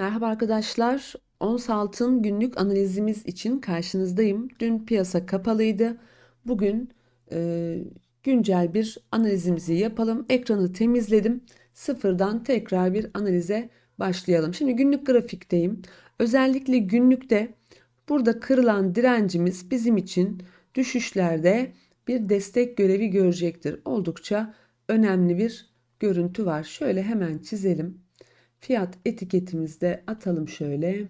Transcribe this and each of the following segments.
Merhaba arkadaşlar. Ons altın günlük analizimiz için karşınızdayım. Dün piyasa kapalıydı. Bugün e, güncel bir analizimizi yapalım. Ekranı temizledim. Sıfırdan tekrar bir analize başlayalım. Şimdi günlük grafikteyim. Özellikle günlükte burada kırılan direncimiz bizim için düşüşlerde bir destek görevi görecektir. Oldukça önemli bir görüntü var. Şöyle hemen çizelim. Fiyat etiketimizde atalım şöyle.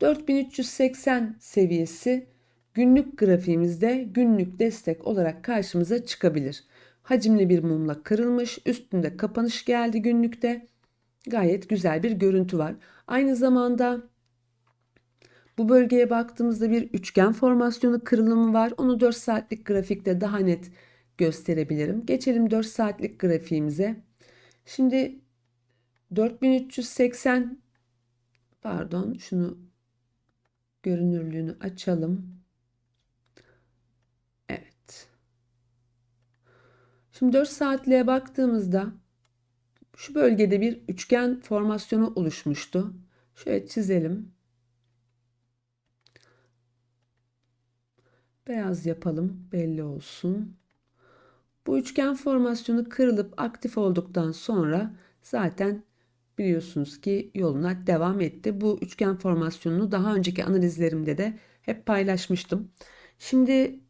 4380 seviyesi günlük grafiğimizde günlük destek olarak karşımıza çıkabilir. Hacimli bir mumla kırılmış, üstünde kapanış geldi günlükte. Gayet güzel bir görüntü var. Aynı zamanda bu bölgeye baktığımızda bir üçgen formasyonu kırılımı var. Onu 4 saatlik grafikte daha net gösterebilirim. Geçelim 4 saatlik grafiğimize. Şimdi 4380 pardon şunu görünürlüğünü açalım. Evet. Şimdi 4 saatliğe baktığımızda şu bölgede bir üçgen formasyonu oluşmuştu. Şöyle çizelim. Beyaz yapalım belli olsun. Bu üçgen formasyonu kırılıp aktif olduktan sonra zaten biliyorsunuz ki yoluna devam etti. Bu üçgen formasyonunu daha önceki analizlerimde de hep paylaşmıştım. Şimdi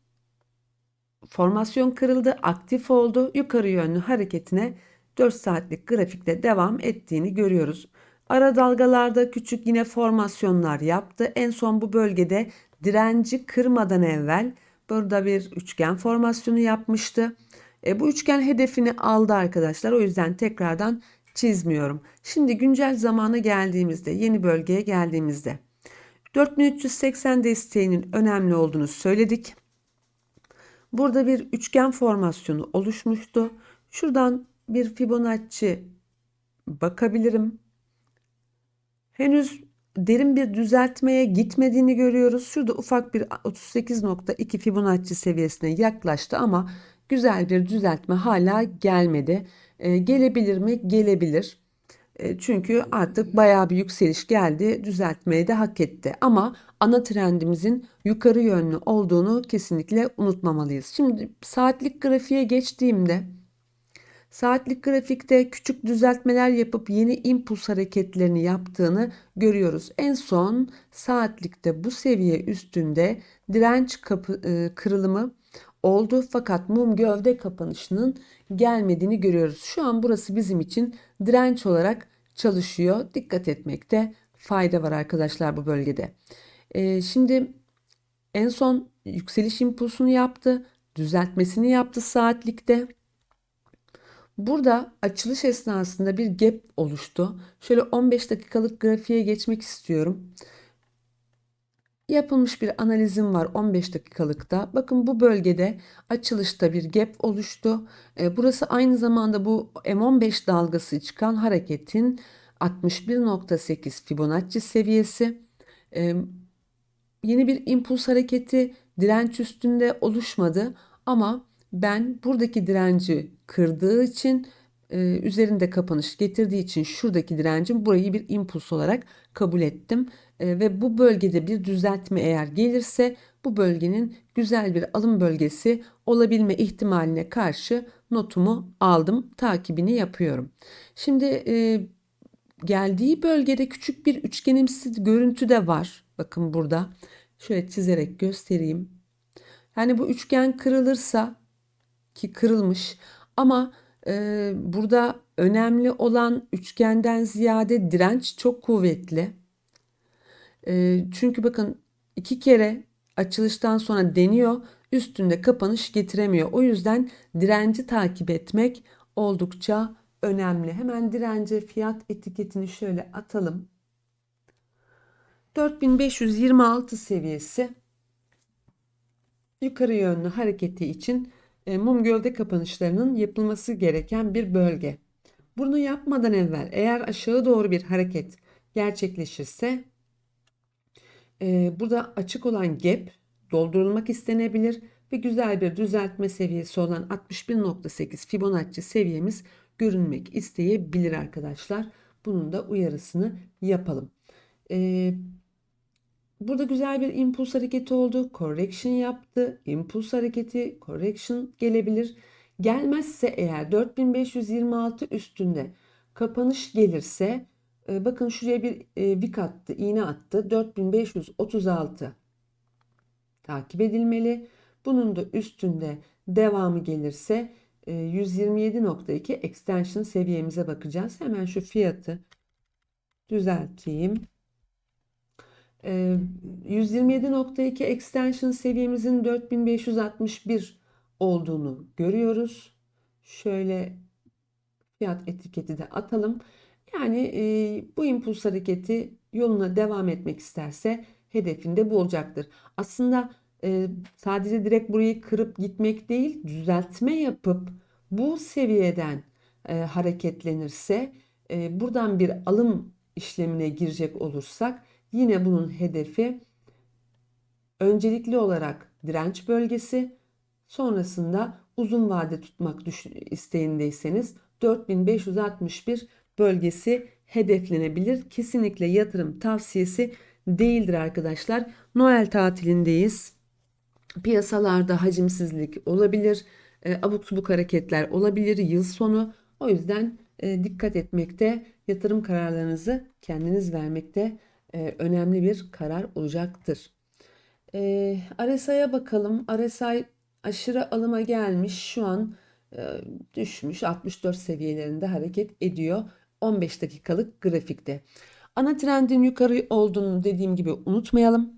formasyon kırıldı, aktif oldu. Yukarı yönlü hareketine 4 saatlik grafikte devam ettiğini görüyoruz. Ara dalgalarda küçük yine formasyonlar yaptı. En son bu bölgede direnci kırmadan evvel burada bir üçgen formasyonu yapmıştı. E, bu üçgen hedefini aldı arkadaşlar. O yüzden tekrardan çizmiyorum. Şimdi güncel zamana geldiğimizde, yeni bölgeye geldiğimizde 4380 desteğinin önemli olduğunu söyledik. Burada bir üçgen formasyonu oluşmuştu. Şuradan bir Fibonacci bakabilirim. Henüz derin bir düzeltmeye gitmediğini görüyoruz. Şurada ufak bir 38.2 Fibonacci seviyesine yaklaştı ama güzel bir düzeltme hala gelmedi. E, gelebilir mi? Gelebilir. E, çünkü artık bayağı bir yükseliş geldi. Düzeltmeyi de hak etti. Ama ana trendimizin yukarı yönlü olduğunu kesinlikle unutmamalıyız. Şimdi saatlik grafiğe geçtiğimde saatlik grafikte küçük düzeltmeler yapıp yeni impuls hareketlerini yaptığını görüyoruz. En son saatlikte bu seviye üstünde direnç kapı, e, kırılımı oldu fakat mum gövde kapanışının gelmediğini görüyoruz. Şu an burası bizim için direnç olarak çalışıyor. Dikkat etmekte fayda var arkadaşlar bu bölgede. Ee, şimdi en son yükseliş impulsunu yaptı. Düzeltmesini yaptı saatlikte. Burada açılış esnasında bir gap oluştu. Şöyle 15 dakikalık grafiğe geçmek istiyorum yapılmış bir analizim var 15 dakikalıkta. Bakın bu bölgede açılışta bir gap oluştu. E, burası aynı zamanda bu M15 dalgası çıkan hareketin 61.8 Fibonacci seviyesi. E, yeni bir impuls hareketi direnç üstünde oluşmadı ama ben buradaki direnci kırdığı için e, üzerinde kapanış getirdiği için şuradaki direncim burayı bir impuls olarak kabul ettim. E, ve bu bölgede bir düzeltme eğer gelirse bu bölgenin güzel bir alım bölgesi olabilme ihtimaline karşı notumu aldım, takibini yapıyorum. Şimdi e, geldiği bölgede küçük bir üçgenimsi görüntü de var. Bakın burada şöyle çizerek göstereyim. Yani bu üçgen kırılırsa ki kırılmış ama e, burada önemli olan üçgenden ziyade direnç çok kuvvetli. E, çünkü bakın iki kere açılıştan sonra deniyor üstünde kapanış getiremiyor. O yüzden direnci takip etmek oldukça önemli. Hemen dirence fiyat etiketini şöyle atalım. 4526 seviyesi yukarı yönlü hareketi için e, mum gövde kapanışlarının yapılması gereken bir bölge. Bunu yapmadan evvel eğer aşağı doğru bir hareket gerçekleşirse e, burada açık olan gap doldurulmak istenebilir ve güzel bir düzeltme seviyesi olan 61.8 Fibonacci seviyemiz görünmek isteyebilir arkadaşlar. bunun da uyarısını yapalım. Ee, Burada güzel bir impuls hareketi oldu. Correction yaptı. Impuls hareketi, correction gelebilir. Gelmezse eğer 4526 üstünde kapanış gelirse e, bakın şuraya bir e, vik attı, iğne attı. 4536 takip edilmeli. Bunun da üstünde devamı gelirse e, 127.2 extension seviyemize bakacağız. Hemen şu fiyatı düzelteyim. Ee, 127.2 extension seviyemizin 4561 olduğunu görüyoruz. Şöyle fiyat etiketi de atalım. Yani e, bu impuls hareketi yoluna devam etmek isterse hedefinde bu olacaktır. Aslında e, sadece direkt burayı kırıp gitmek değil, düzeltme yapıp bu seviyeden e, hareketlenirse e, buradan bir alım işlemine girecek olursak yine bunun hedefi öncelikli olarak direnç bölgesi, sonrasında uzun vade tutmak isteğindeyseniz 4561 bölgesi hedeflenebilir. Kesinlikle yatırım tavsiyesi değildir arkadaşlar. Noel tatilindeyiz. Piyasalarda hacimsizlik olabilir, e, abuk subuk hareketler olabilir yıl sonu. O yüzden e, dikkat etmekte, yatırım kararlarınızı kendiniz vermekte e, önemli bir karar olacaktır. E, RSI'ye bakalım. RSI aşırı alıma gelmiş. Şu an e, düşmüş 64 seviyelerinde hareket ediyor. 15 dakikalık grafikte. Ana trendin yukarı olduğunu dediğim gibi unutmayalım.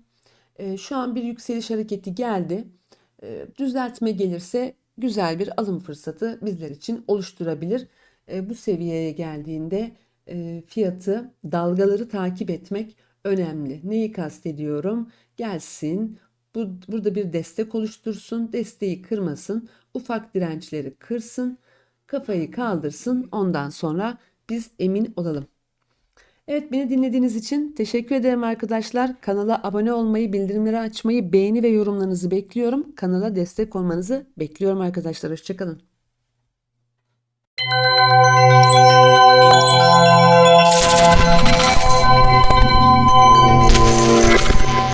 E, şu an bir yükseliş hareketi geldi. E, düzeltme gelirse güzel bir alım fırsatı bizler için oluşturabilir. E, bu seviyeye geldiğinde e, fiyatı, dalgaları takip etmek önemli. Neyi kastediyorum? Gelsin, bu, burada bir destek oluştursun, desteği kırmasın, ufak dirençleri kırsın, kafayı kaldırsın. Ondan sonra biz emin olalım. Evet beni dinlediğiniz için teşekkür ederim arkadaşlar. Kanala abone olmayı, bildirimleri açmayı, beğeni ve yorumlarınızı bekliyorum. Kanala destek olmanızı bekliyorum arkadaşlar. Hoşçakalın.